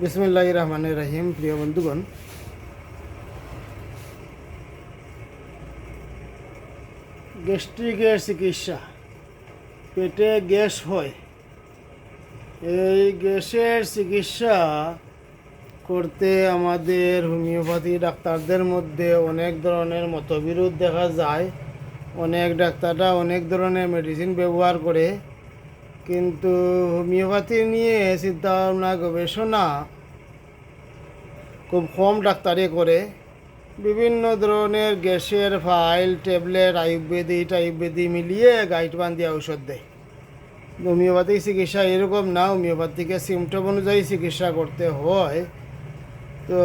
বিসমুল্লাহ রহমান রহিম, প্রিয় বন্ধুগণ। গ্যাস্ট্রিকের চিকিৎসা। পেটে গ্যাস হয়। এই গ্যাসের চিকিৎসা করতে আমাদের হোমিওপ্যাথি ডাক্তারদের মধ্যে অনেক ধরনের মতবিরোধ দেখা যায়। অনেক ডাক্তাররা অনেক ধরনের মেডিসিন ব্যবহার করে কিন্তু হোমিওপ্যাথি নিয়ে চিন্তা ভাবনা, গবেষণা খুব কম ডাক্তারই করে। বিভিন্ন ধরনের গ্যাসের ফাইল ট্যাবলেট আয়ুর্বেদিক আয়ুর্বেদি মিলিয়ে গাইড বান্ধিয়ে ঔষধ দেয়। হোমিওপ্যাথিক চিকিৎসা এরকম না, হোমিওপ্যাথিকে সিমটম অনুযায়ী চিকিৎসা করতে হয়। তো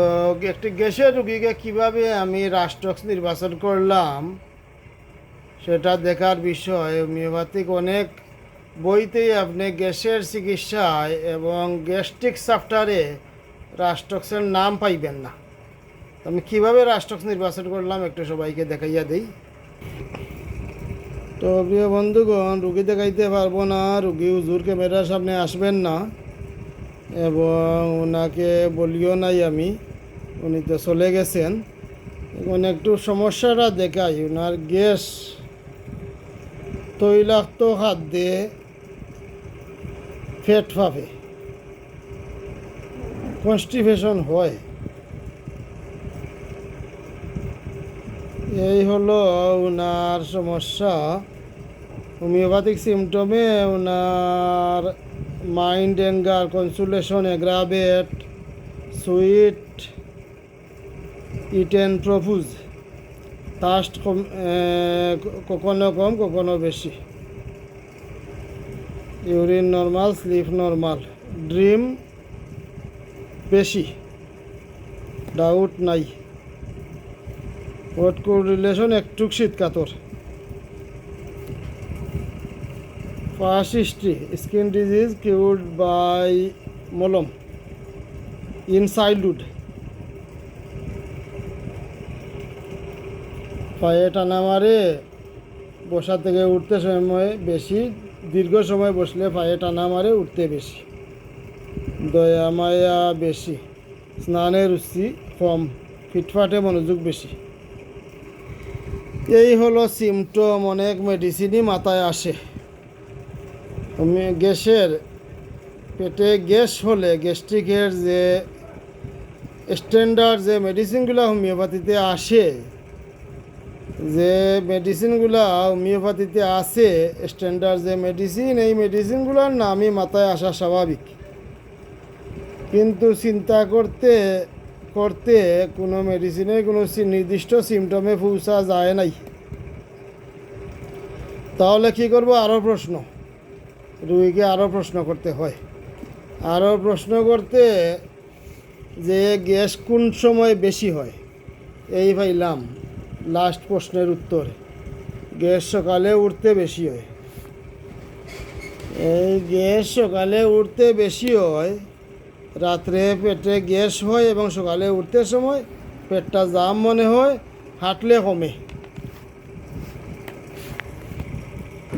একটি গ্যাসের রুগীকে কীভাবে আমি রাষ্ট্রক্স নির্বাচন করলাম, সেটা দেখার বিষয়। হোমিওপ্যাথিক অনেক বইতেই আপনি গ্যাসের চিকিৎসায় এবং গ্যাস্ট্রিক সাফটারে রাষ্ট্রক্সের নাম পাইবেন না। আমি কীভাবে রাষ্ট্রক্স নির্বাচন করলাম একটু সবাইকে দেখাইয়া দেই। তো প্রিয় বন্ধুগণ, রুগী দেখাইতে পারব না, রুগী হুজুর ক্যামেরার সামনে আসবেন না এবং ওনাকে বলিও নাই আমি, উনি তো চলে গেছেন। এখন একটু সমস্যাটা দেখাই ওনার গ্যাস তৈলাক্ত খাদ্যে ফেট পাবে কনস্টিপেশন হয়। এই হলো ওনার সমস্যা। হোমিওপ্যাথিক সিমটমে ওনার mind anger consolation aggravate sweet eaten profuse thirst কখনো কম, কখনো বেশি। Urine normal, sleep normal. Dream বেশি। ডাউট নাই। হোয়াট কোড রিলেশন একটু শীত কাতর। First history, skin disease cured by মলম। In childhood. পায়ে টানা মারে, বসা থেকে উঠতে সময় বেশি দীর্ঘ সময় বসলে পায়ে টানা মারে উঠতে বেশি। দয়া মায়া বেশি। স্নানের রুচি কম। ফিটফাটে মনোযোগ বেশি। এই হলো সিমটম অনেক মেডিসিনই মাথায় আসে। গ্যাসের পেটে গ্যাস হলে গ্যাস্ট্রিকের যে স্ট্যান্ডার্ড যে মেডিসিনগুলো হোমিওপ্যাথিতে আসে যে মেডিসিনগুলো হোমিওপ্যাথিতে আছে স্ট্যান্ডার্ড যে মেডিসিন এই মেডিসিনগুলোর নামই মাথায় আসা স্বাভাবিক। কিন্তু চিন্তা করতে করতে কোনো মেডিসিনে কোনো নির্দিষ্ট সিমটমে পৌঁছা যায় নাই। তাহলে কি করব? আরও প্রশ্ন। রুগীকে আরও প্রশ্ন করতে হয়। আরও প্রশ্ন করতে যে গ্যাস কোন সময় বেশি হয়? এই পাইলাম লাস্ট প্রশ্নের উত্তর। গ্যাস সকালে উঠতে বেশি হয়। এই গ্যাস সকালে উঠতে বেশি হয়, রাত্রে পেটে গ্যাস হয় এবং সকালে উঠতে সময় পেটটা জাম মনে হয়, হাঁটলে কমে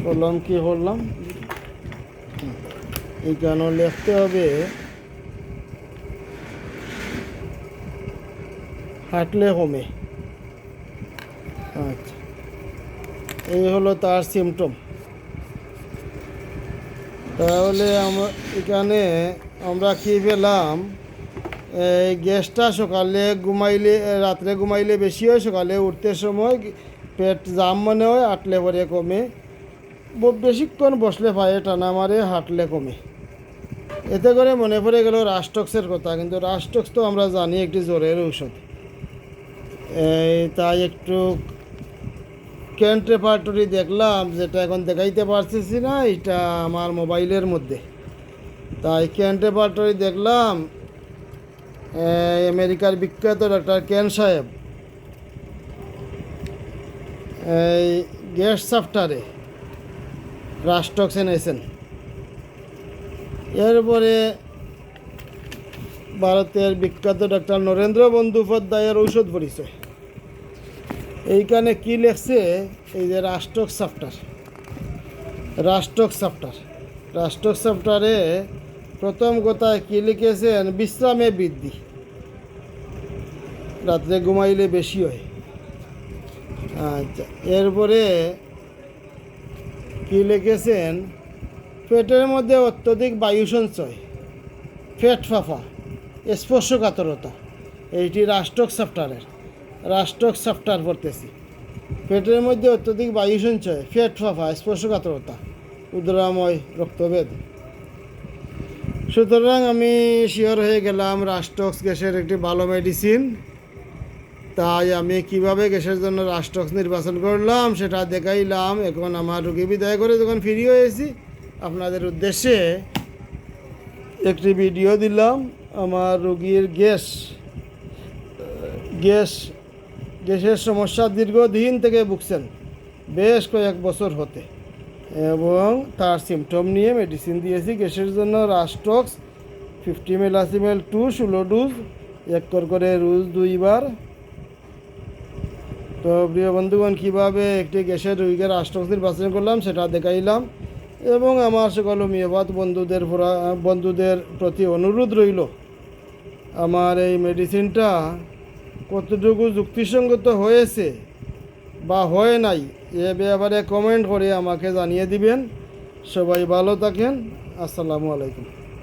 বললাম কি করলাম এই কেন লিখতে হবে? হাঁটলে কমে আচ্ছা। এই হলো তার সিমটম তাহলে আমরা এখানে আমরা কি পেলাম? গ্যাসটা সকালে ঘুমাইলে, রাত্রে ঘুমাইলে বেশি হয়, সকালে উঠতে সময় পেট জাম মনে হয়, হাঁটলে পরে কমে। বেশিক্ষণ বসলে পায়ে টানা মারে, হাঁটলে কমে। এতে করে মনে পড়ে গেল রাস্টক্সের কথা, কিন্তু রাস্টক্স তো আমরা জানি একটি জ্বরের ঔষধ। এই তাই একটু ক্যান্ট রেপার্টরি দেখলাম, যেটা এখন দেখাইতে পারতেছি না, এটা আমার মোবাইলের মধ্যে। তাই ক্যান্ট রেপার্টরি দেখলাম আমেরিকার বিখ্যাত ডাক্তার কেন সাহেব। এই গ্যাস সাফটারে রাষ্ট্রক্স এনেছেন। এরপরে ভারতের বিখ্যাত ডাক্তার নরেন্দ্র বন্দ্যোপাধ্যায়ের ঔষধ পরিচয়। এইখানে কি লেখছে? এই যে রাষ্ট্রক সাফটার রাষ্ট্রক সাফটার রাষ্ট্রক সাফটারে প্রথম কথায় কি লিখেছেন? বিশ্রামে বৃদ্ধি। রাত্রে ঘুমাইলে বেশি হয়। আচ্ছা এরপরে কি লিখেছেন? পেটের মধ্যে অত্যধিক বায়ু সঞ্চয় পেট ফাফা, স্পর্শকাতরতা, এইটি রাষ্ট্রক সফটওয়্যারের রাষ্ট্রক সফটওয়্যার পড়তেছি। পেটের মধ্যে অত্যধিক বায়ু সঞ্চয়, পেট ফাফা স্পর্শকাতরতা, উদরাময় রক্তভেদ। সুতরাং আমি শিওর হয়ে গেলাম রাষ্ট্রক্স গ্যাসের একটি ভালো মেডিসিন তাই আমি কীভাবে গ্যাসের জন্য রাষ্ট্রক্স নির্বাচন করলাম সেটা দেখাইলাম। এখন আমার রুগী বিদায় করে যখন ফিরে হয়েছি, আপনাদের উদ্দেশ্যে একটি ভিডিও দিলাম। আমার রুগীর গ্যাস গ্যাস গ্যাসের সমস্যা দীর্ঘদিন থেকে ভুগছেন। বেশ কয়েক বছর হতে। এবং তার সিমটম নিয়ে মেডিসিন দিয়েছি। গ্যাসের জন্য rhus tox fifty millesimal two ষোলো ডোজ এক কর করে রোজ দুইবার। তো প্রিয় বন্ধুগণ, কীভাবে একটি গ্যাসের রোগীকে রাষ্ট্রক্স নির্বাচন করলাম সেটা দেখাইলাম। এবং আমার সকল মিয়াবাদ বন্ধুদের বন্ধুদের প্রতি অনুরোধ রইল। আমার এই মেডিসিনটা কতটুকু যুক্তিসঙ্গত হয়েছে বা হয় নাই, এ ব্যাপারে কমেন্ট করে আমাকে জানিয়ে দিবেন। সবাই ভালো থাকেন। আসসালামু আলাইকুম।